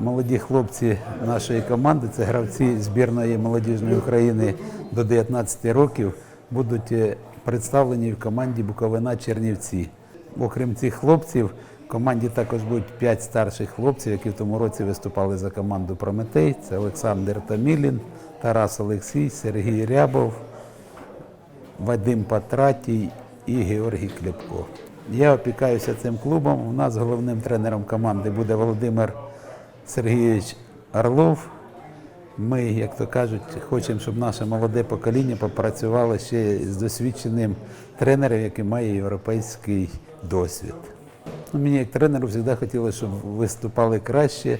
молоді хлопці нашої команди, це гравці збірної молодіжної України до 19 років, будуть е, представлені в команді Буковина Чернівці. Окрім цих хлопців, в команді також будуть 5 старших хлопців, які в тому році виступали за команду Прометей. Це Олександр Томілін, Тарас Олексій, Сергій Рябов, Вадим Патратій і Георгій Клепко. Я опікаюся цим клубом. У нас головним тренером команди буде Володимир Сергійович Орлов. Ми, як то кажуть, хочемо, щоб наше молоде покоління попрацювало ще з досвідченим тренером, який має європейський досвід. Ну, мені як тренеру завжди хотілося, щоб виступали краще.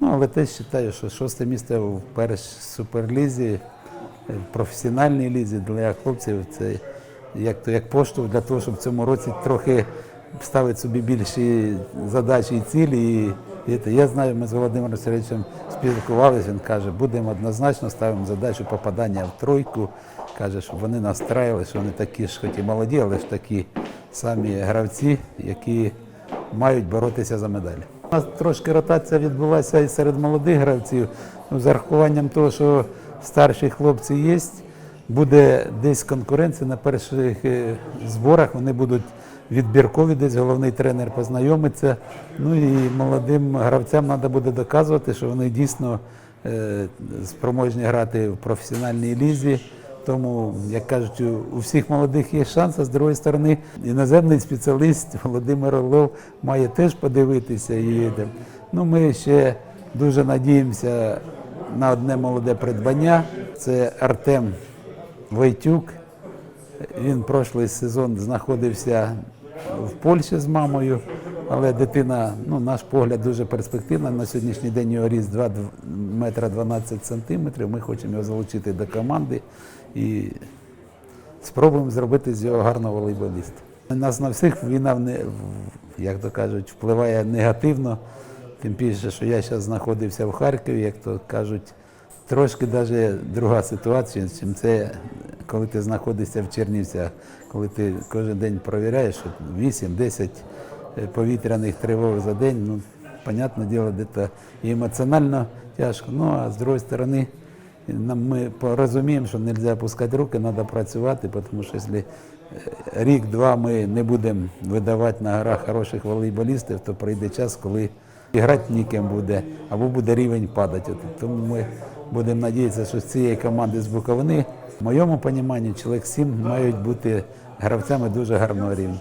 Ну, але теж вважаю, що шосте місце в першій суперлізі, в професіональній лізі для хлопців це як то як поштовх для того, щоб в цьому році трохи ставити собі більші задачі і цілі. І це. я знаю, ми з Володимиром Сергійовичем спілкувалися, він каже, будемо однозначно ставимо задачу попадання в тройку. Каже, щоб вони настраювали, що вони такі ж, хоч і молоді, але ж такі самі гравці, які мають боротися за медалі. У нас трошки ротація відбулася і серед молодих гравців, ну, з урахуванням того, що старші хлопці є, буде десь конкуренція на перших е, зборах, вони будуть відбіркові, десь головний тренер познайомиться. Ну і молодим гравцям треба буде доказувати, що вони дійсно е, спроможні грати в професіональній лізі. Тому, як кажуть, у- всіх молодих є шанс, а з другої сторони, іноземний спеціаліст Володимир Орлов має теж подивитися. І, ну, ми ще дуже надіємося на одне молоде придбання. Це Артем Войтюк. Він прошлий сезон знаходився в Польщі з мамою, але дитина, ну, наш погляд, дуже перспективна. На сьогоднішній день його ріст 2 метра 12 сантиметрів. Ми хочемо його залучити до команди і спробуємо зробити з його гарного волейболіста. Нас на всіх війна, як то кажуть, впливає негативно. Тим більше, що я зараз знаходився в Харкові, як то кажуть, трошки навіть друга ситуація, чим це, коли ти знаходишся в Чернівцях, коли ти кожен день перевіряєш, що 8-10 повітряних тривог за день, ну, понятне діло, де і емоціонально тяжко. Ну, а з другої сторони, ми розуміємо, що не можна опускати руки, треба працювати, тому що якщо е, рік-два ми не будемо видавати на грах хороших волейболістів, то прийде час, коли грати ніким буде, або буде рівень падати. Тому ми будемо надіятися, що з цієї команди з Буковини, моєму розумінні, чоловік сім мають бути гравцями дуже гарного рівня.